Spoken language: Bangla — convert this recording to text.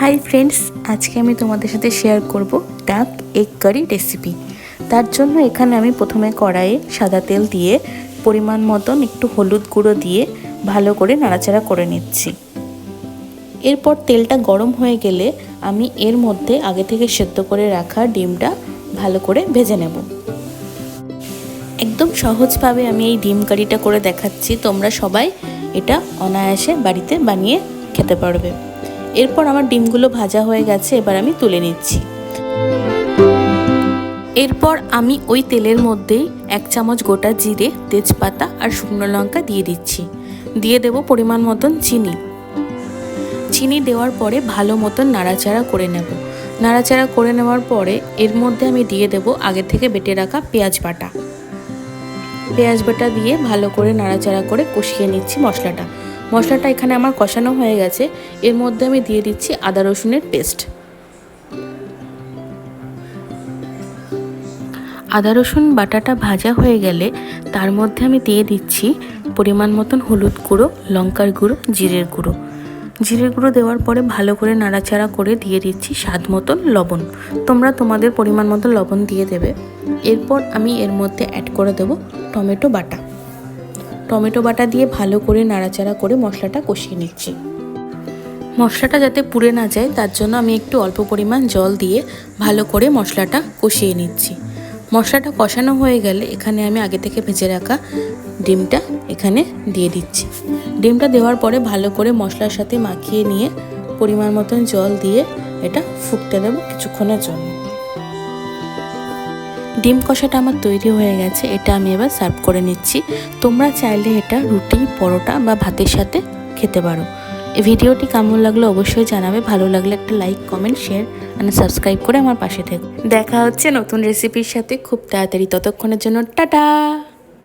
হাই ফ্রেন্ডস, আজকে আমি তোমাদের সাথে শেয়ার করব ডাক এগ কারি রেসিপি তার জন্য এখানে আমি প্রথমে কড়াইয়ে সাদা তেল দিয়ে পরিমাণ মতন একটু হলুদ গুঁড়ো দিয়ে ভালো করে নাড়াচাড়া করে নিচ্ছি। এরপর তেলটা গরম হয়ে গেলে আমি এর মধ্যে আগে থেকে সেদ্ধ করে রাখা ডিমটা ভালো করে ভেজে নেব। একদম সহজভাবে আমি এই ডিম কারিটা করে দেখাচ্ছি। তোমরা সবাই এটা অনায়াসে বাড়িতে বানিয়ে খেতে পারবে। এরপর আমার ডিমগুলো ভাজা হয়ে গেছে, এবার আমি তুলে নিচ্ছি। এরপর আমি ওই তেলের মধ্যেই এক চামচ গোটা জিরে, তেজপাতা আর শুকনো লঙ্কা দিয়ে দিচ্ছি। দিয়ে দেব পরিমাণ মতন চিনি। চিনি দেওয়ার পরে ভালো মতন নাড়াচাড়া করে নেব। নাড়াচাড়া করে নেওয়ার পরে এর মধ্যে আমি দিয়ে দেব আগে থেকে বেটে রাখা পেঁয়াজ বাটা। পেঁয়াজ বাটা দিয়ে ভালো করে নাড়াচাড়া করে কষিয়ে নিচ্ছি মশলাটা। মশলাটা এখানে আমার কষানো হয়ে গেছে। এর মধ্যে আমি দিয়ে দিচ্ছি আদা রসুনের পেস্ট। আদা রসুন বাটাটা ভাজা হয়ে গেলে তার মধ্যে আমি দিয়ে দিচ্ছি পরিমাণ মতন হলুদ গুঁড়ো, লঙ্কার গুঁড়ো, জিরের গুঁড়ো। জিরের গুঁড়ো দেওয়ার পরে ভালো করে নাড়াচাড়া করে দিয়ে দিচ্ছি স্বাদ মতন লবণ। তোমরা তোমাদের পরিমাণ মতো লবণ দিয়ে দেবে। এরপর আমি এর মধ্যে অ্যাড করে দেবো টমেটো বাটা। টমেটো বাটা দিয়ে ভালো করে নাড়াচাড়া করে মশলাটা কষিয়ে নিচ্ছি। মশলাটা যাতে পুড়ে না যায়, তার জন্য আমি একটু অল্প পরিমাণ জল দিয়ে ভালো করে মশলাটা কষিয়ে নিচ্ছি। মশলাটা কষানো হয়ে গেলে এখানে আমি আগে থেকে ভেজে রাখা ডিমটা এখানে দিয়ে দিচ্ছি। ডিমটা দেওয়ার পরে ভালো করে মশলার সাথে মাখিয়ে নিয়ে পরিমাণ মতন জল দিয়ে এটা ফুটতে দেবো কিছুক্ষণের জন্য। ডিম কষাটা আমার তৈরি হয়ে গেছে, এটা আমি এবার সার্ভ করে নিচ্ছি। তোমরা চাইলে এটা রুটি, পরোটা বা ভাতের সাথে খেতে পারো। ভিডিওটি কেমন লাগল অবশ্যই জানাবে, ভালো লাগলে একটা লাইক কমেন্ট শেয়ার আর সাবস্ক্রাইব করে আমার পাশে থেকো। দেখা হচ্ছে নতুন রেসিপির সাথে খুব তাড়াতাড়ি, ততক্ষণের জন্য টাটা!